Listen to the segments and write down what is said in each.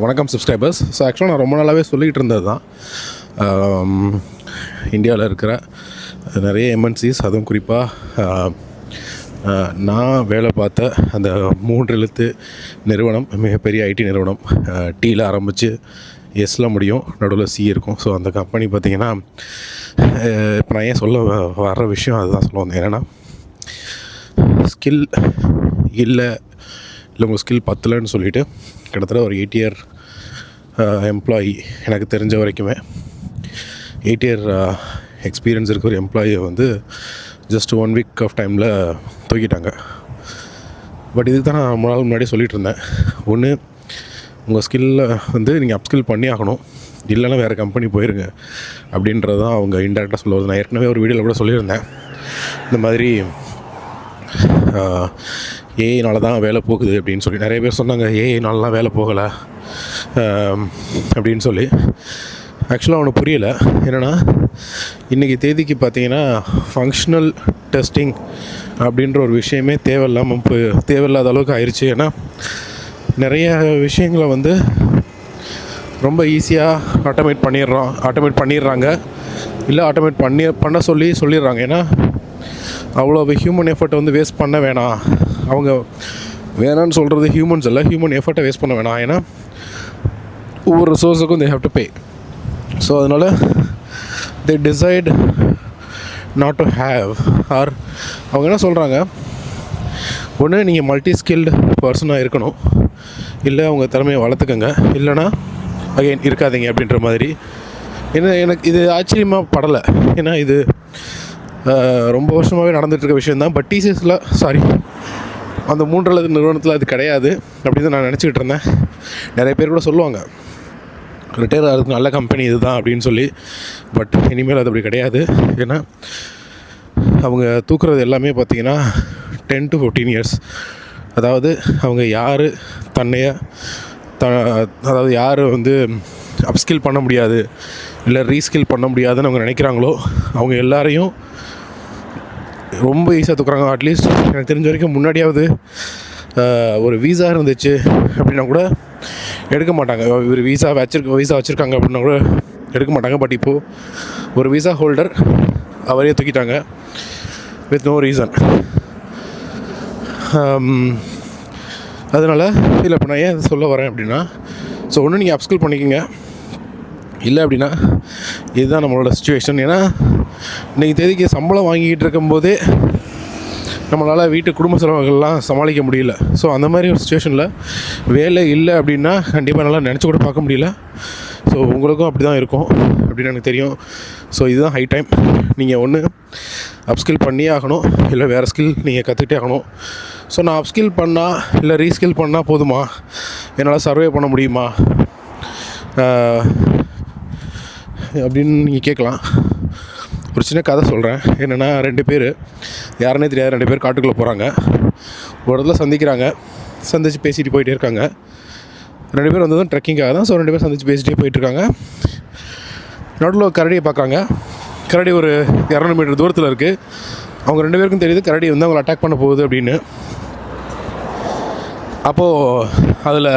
வணக்கம் subscribers so ஆக்சுவலாக நான் ரொம்ப நாளாகவே சொல்லிகிட்டு இருந்தது தான். இந்தியாவில் இருக்கிற நிறைய எம்என்சிஸ் அதுவும் குறிப்பாக நான் வேலை பார்த்த அந்த மூன்று எழுத்து நிறுவனம் மிகப்பெரிய ஐடி நிறுவனம் டீயில் ஆரம்பித்து எஸ்ல முடியும் நடுவில் சி இருக்கும். ஸோ அந்த கம்பெனி பார்த்திங்கன்னா இப்போ நான் ஏன் சொல்ல வ- வர்ற விஷயம் அதுதான் சொல்ல வந்தேன். என்னென்னா ஸ்கில் இல்லை இல்லை உங்கள் ஸ்கில் பத்தலைன்னு சொல்லிட்டு கிட்டத்தட்ட ஒரு எயிட் இயர் எம்ப்ளாயி எனக்கு தெரிஞ்ச வரைக்குமே. எயிட் இயர் எக்ஸ்பீரியன்ஸ் இருக்கிற ஒரு எம்ப்ளாயியை வந்து ஜஸ்ட் ஒன் வீக் ஆஃப் டைமில் தூக்கிட்டாங்க. பட் இதுக்கு தான் நான் மூணு நாள் முன்னாடி இருந்தேன். ஒன்று உங்கள் ஸ்கில்ல வந்து நீங்கள் அப்ஸ்கில் பண்ணி ஆகணும். இல்லைன்னா வேறு கம்பெனி போயிருங்க. அப்படின்றது தான் அவங்க இன்டெரக்டாக சொல்லுவது நான் ஏற்கனவே ஒரு வீடியோவில் கூட சொல்லியிருந்தேன். இந்த மாதிரி ஏஐனால தான் வேலை போகுது அப்படின்னு சொல்லி நிறைய பேர் சொன்னாங்க ஏஐனாலலாம் வேலை போகலை அப்படின்னு சொல்லி. ஆக்சுவலாக அவனுக்கு புரியலை என்னென்னா இன்றைக்கி தேதிக்கு பார்த்தீங்கன்னா ஃபங்க்ஷனல் டெஸ்டிங் அப்படின்ற ஒரு விஷயமே தேவையில்லாமல் இப்போ தேவையில்லாத அளவுக்கு ஆயிடுச்சு ஏன்னா நிறைய விஷயங்களை வந்து ரொம்ப ஈஸியாக ஆட்டோமேட் பண்ணிடுறோம் ஆட்டோமேட் பண்ணிடுறாங்க. இல்லை ஆட்டோமேட் பண்ணி பண்ண சொல்லி சொல்லிடுறாங்க. ஏன்னா அவ்வளோ ஹியூமன் எஃபர்ட் வந்து வேஸ்ட் பண்ண வேணாம். அவங்க வேணான்னு சொல்கிறது ஹியூமன்ஸ் இல்லை ஹியூமன் எஃபர்ட்டை வேஸ்ட் பண்ண வேணாம். ஏன்னா ஒவ்வொரு ரிசோர்ஸுக்கும் they have to pay so அதனால் they decide not to have or அவங்க என்ன சொல்கிறாங்க ஒன்று நீங்கள் மல்டி ஸ்கில்டு பர்சனாக இருக்கணும். இல்லை அவங்க திறமையை வளர்த்துக்கங்க. இல்லைனா அகைன் இருக்காதீங்க அப்படின்ற மாதிரி. ஏன்னா எனக்கு இது ஆச்சரியமாக படலை. ஏன்னா இது ரொம்ப வருஷமாகவே நடந்துகிட்ருக்க விஷயந்தான் பட் டிசிஎஸில் சாரி அந்த மூன்றாவது நிறுவனத்தில் அது கிடையாது அப்படின்னு நான் நினச்சிக்கிட்டு இருந்தேன். நிறைய பேர் கூட சொல்லுவாங்க ரிட்டையர் ஆகிறதுக்கு நல்ல கம்பெனி இதுதான் அப்படின்னு சொல்லி. பட் இனிமேல் அது அப்படி கிடையாது. ஏன்னா அவங்க தூக்குறது எல்லாமே பார்த்தீங்கன்னா டென் டு ஃபிஃப்டீன் இயர்ஸ் அதாவது அவங்க யார் தன்னைய த அதாவது யார் வந்து அப்ஸ்கில் பண்ண முடியாது இல்லை ரீஸ்கில் பண்ண முடியாதுன்னு அவங்க நினைக்கிறாங்களோ அவங்க எல்லாரையும் ரொம்ப ஈஸியாக தூக்குறாங்க. அட்லீஸ்ட் எனக்கு தெரிஞ்ச வரைக்கும் முன்னாடியாவது ஒரு வீசா இருந்துச்சு அப்படின்னா கூட எடுக்க மாட்டாங்க. இவர் வீசா வச்சிருக்க வீசா வச்சுருக்காங்க அப்படின்னா கூட எடுக்க மாட்டாங்க. பட் இப்போது ஒரு வீசா ஹோல்டர் அவரே தூக்கிட்டாங்க. வித் நோ ரீசன் அதனால் இதில் இப்போ நான் ஏன் இதை சொல்ல வரேன் அப்படின்னா ஸோ ஒன்று நீங்கள் அப்ஸ்கில் பண்ணிக்கோங்க. இல்லை அப்படின்னா இதுதான் நம்மளோட சுச்சுவேஷன் ஏன்னா இன்றைக்கி தேதிக்கு சம்பளம் வாங்கிக்கிட்டு இருக்கும்போதே நம்மளால் வீட்டு குடும்ப செலவுகள்லாம் சமாளிக்க முடியல. ஸோ அந்த மாதிரி ஒரு சுச்சுவேஷனில் வேலை இல்லை அப்படின்னா கண்டிப்பாக நல்லா நினச்சி கூட பார்க்க முடியல. ஸோ உங்களுக்கும் அப்படி தான் இருக்கும் அப்படின்னு எனக்கு தெரியும். ஸோ இதுதான் ஹை டைம் நீங்கள் ஒன்று அப்ஸ்கில் பண்ணியே ஆகணும். இல்லை வேறு ஸ்கில் நீங்கள் கற்றுக்கிட்டே ஆகணும். ஸோ நான் அப்ஸ்கில் பண்ணால் இல்லை ரீஸ்கில் பண்ணால் போதுமா? என்னால் சர்வே பண்ண முடியுமா? அப்படின்னு நீங்கள் கேட்கலாம். ஒரு சின்ன கதை சொல்கிறேன் என்னென்னா ரெண்டு பேர் யாருன்னே தெரியாது ரெண்டு பேர் காட்டுக்குள்ளே போகிறாங்க ஒரு இடத்துல சந்திக்கிறாங்க. சந்திச்சு பேசிட்டு போயிட்டே இருக்காங்க. ரெண்டு பேர் வந்ததும் ட்ரெக்கிங்காக தான். ஸோ ரெண்டு பேர் சந்திச்சு பேசிகிட்டே போயிட்டுருக்காங்க நடுவில் ஒரு கரடியை பார்க்குறாங்க. கரடி ஒரு இரநூறு மீட்டர் தூரத்தில் இருக்குது அவங்க ரெண்டு பேருக்கும் தெரியுது கரடி வந்து அவங்களை அட்டாக் பண்ண போகுது அப்படின்னு. அப்போது அதில்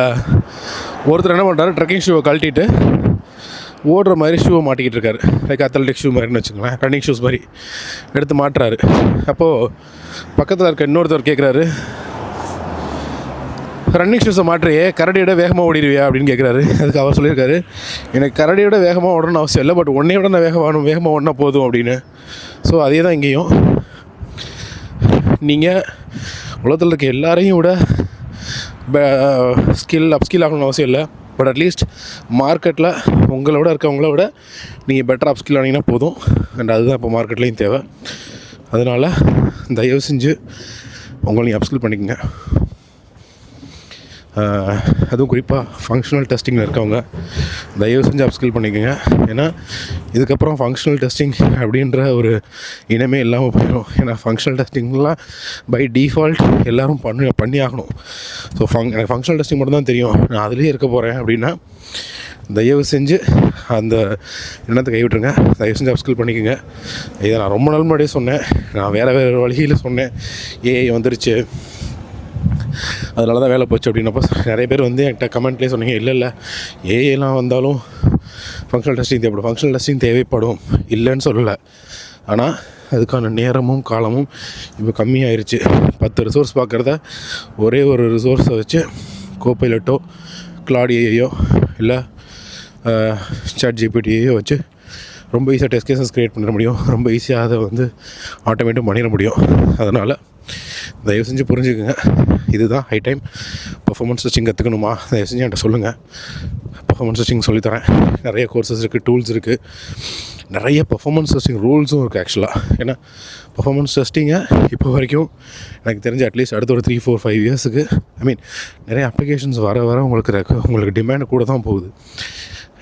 ஒருத்தர் என்ன பண்ணுறாரு ட்ரெக்கிங் ஷூவை கழட்டிட்டு ஓடுற மாதிரி ஷூவை மாட்டிக்கிட்டு இருக்காரு. லைக் அத்லட்டிக் ஷூ மாதிரின்னு வச்சுக்கோங்களேன். ரன்னிங் ஷூஸ் மாதிரி எடுத்து மாட்டுறாரு. அப்போது பக்கத்தில் இருக்க இன்னொருத்தர் கேட்குறாரு ரன்னிங் ஷூஸை மாற்றியே கரடியோட வேகமாக ஓடிடுவியா? அப்படின்னு கேட்குறாரு அதுக்கு அவர் சொல்லியிருக்காரு எனக்கு கரடியோட வேகமாக ஓடணும்னு அவசியம் இல்லை பட் உன்னைய விட நான் வேகமாக வேகமாக ஓடினா போதும் அப்படின்னு. ஸோ அதே தான் இங்கேயும். நீங்கள் உலகத்தில் இருக்க எல்லாரையும் விட ஸ்கில் அப்ஸ்கில் ஆகணும்னு அவசியம் இல்லை. பட் அட்லீஸ்ட் மார்க்கெட்டில் உங்களோட இருக்கவங்கள விட நீங்கள் பெட்டர் அப்ஸ்கில் ஆனீங்கன்னா போதும். அண்ட் அதுதான் இப்போ மார்க்கெட்லேயும் தேவை. அதனால் தயவு செஞ்சு உங்களை நீங்கள் அப்ஸ்கில் பண்ணிக்கங்க. அதுவும் குறிப்பாக ஃபங்க்ஷனல் டெஸ்டிங்கில் இருக்கவங்க தயவு செஞ்சு அப்ஸ்கில் பண்ணிக்கோங்க. ஏன்னா இதுக்கப்புறம் ஃபங்க்ஷனல் டெஸ்டிங் அப்படின்ற ஒரு இனமே இல்லாமல் போயிடும் ஏன்னா ஃபங்க்ஷனல் டெஸ்டிங்லாம் பை டிஃபால்ட் எல்லோரும் பண்ணி பண்ணி ஆகணும் ஸோ ஃபங் எனக்கு ஃபங்க்ஷனல் டெஸ்டிங் மட்டும் தான் தெரியும். நான் அதுலேயே இருக்க போகிறேன் அப்படின்னா தயவு செஞ்சு அந்த எண்ணத்தை கைவிட்டுருங்க. தயவு செஞ்சு அப்ஸ்கில் பண்ணிக்கோங்க. இதை நான் ரொம்ப நாள் முன்னாடியே சொன்னேன். நான் வேறு வேறு வழியில் சொன்னேன். ஏஐ வந்துருச்சு. அதனால தான் வேலை போச்சு அப்படின்னப்போ நிறைய பேர் வந்து என்கிட்ட கமெண்ட்லேயே சொன்னீங்க இல்லை இல்லை. ஏஏலாம் வந்தாலும் ஃபங்க்ஷனல் டெஸ்டிங் தேவைப்படும். ஃபங்க்ஷனல் டெஸ்டிங் தேவைப்படும். இல்லைன்னு சொல்லலை. ஆனால் அதுக்கான நேரமும் காலமும் இப்போ கம்மியாயிருச்சு. பத்து ரிசோர்ஸ் பார்க்குறத ஒரே ஒரு ரிசோர்ஸை வச்சு கோப்பைலட்டோ கிளாடியையோ இல்லை சாட் ஜிபிடியையோ வச்சு ரொம்ப ஈஸியாக டெஸ்ட் கேசஸ் க்ரியேட் பண்ணிட முடியும். ரொம்ப ஈஸியாக அதை வந்து ஆட்டோமேட்டிக் பண்ணிட முடியும். அதனால் தயவு செஞ்சு புரிஞ்சுக்கோங்க. இதுதான் ஹை டைம் பர்ஃபார்மன்ஸ் டெஸ்டிங் கற்றுக்கணுமா தயவு செஞ்சு என்கிட்ட சொல்லுங்கள் பர்ஃபார்மன்ஸ் டெஸ்டிங் சொல்லித்தரேன் நிறைய கோர்சஸ் இருக்குது டூல்ஸ் இருக்குது நிறைய பர்ஃபார்மன்ஸ் டெஸ்டிங் ரூல்ஸும் இருக்குது ஆக்சுவலாக ஏன்னா பர்ஃபார்மன்ஸ் டெஸ்டிங்கை இப்போ வரைக்கும் எனக்கு தெரிஞ்ச அட்லீஸ்ட் அடுத்த ஒரு த்ரீ ஃபோர் ஃபைவ் இயர்ஸுக்கு ஐ மீன் நிறைய அப்ளிகேஷன்ஸ் வர வர உங்களுக்கு ரெக் உங்களுக்கு டிமாண்ட் கூட தான் போகுது.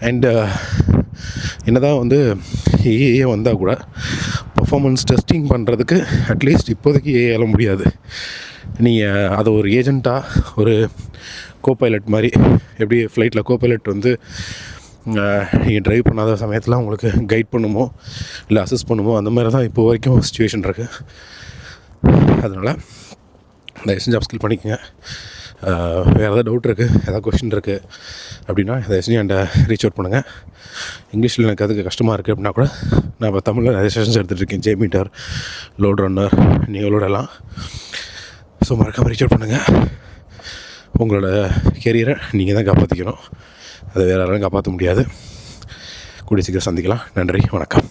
அண்டு uh, என்ன தான் வந்து ஏஏ வந்தால் கூட பர்ஃபார்மன்ஸ் டெஸ்டிங் பண்ணுறதுக்கு அட்லீஸ்ட் இப்போதைக்கு ஏஏல முடியாது. நீங்கள் அதை ஒரு ஏஜெண்ட்டாக ஒரு கோபைலட் மாதிரி எப்படி ஃப்ளைட்டில் கோபைலட் வந்து நீங்கள் ட்ரைவ் பண்ணாத சமயத்தில் உங்களுக்கு கைட் பண்ணுமோ இல்லை அசஸ் பண்ணுமோ அந்த மாதிரி தான் இப்போ வரைக்கும் சுச்சுவேஷன் இருக்குது அதனால் தயவு செஞ்சு அப்ஸ்கில் பண்ணிக்கோங்க. வேறு ஏதாவது டவுட் இருக்குது ஏதாவது கொஷின் இருக்குது அப்படின்னா தயவு செஞ்சு என்கிட்ட ரீச் அவுட் பண்ணுங்கள் இங்கிலீஷில் எனக்கு அதுக்கு கஷ்டமாக இருக்குது அப்படின்னா கூட நான் இப்போ தமிழில் நிறைய செஷன்ஸ் எடுத்துகிட்டு இருக்கேன். ஜே மீட்டர் லோட் ரன்னர் நீங்களோடலாம். ஸோ மறக்காமல் ரீச் அவுட் பண்ணுங்கள் உங்களோட கெரியரை நீங்கள் தான் காப்பாற்றிக்கணும் அதை வேறு யாராலும் காப்பாற்ற முடியாது. கூடிய சீக்கிரம் சந்திக்கலாம். நன்றி. வணக்கம்.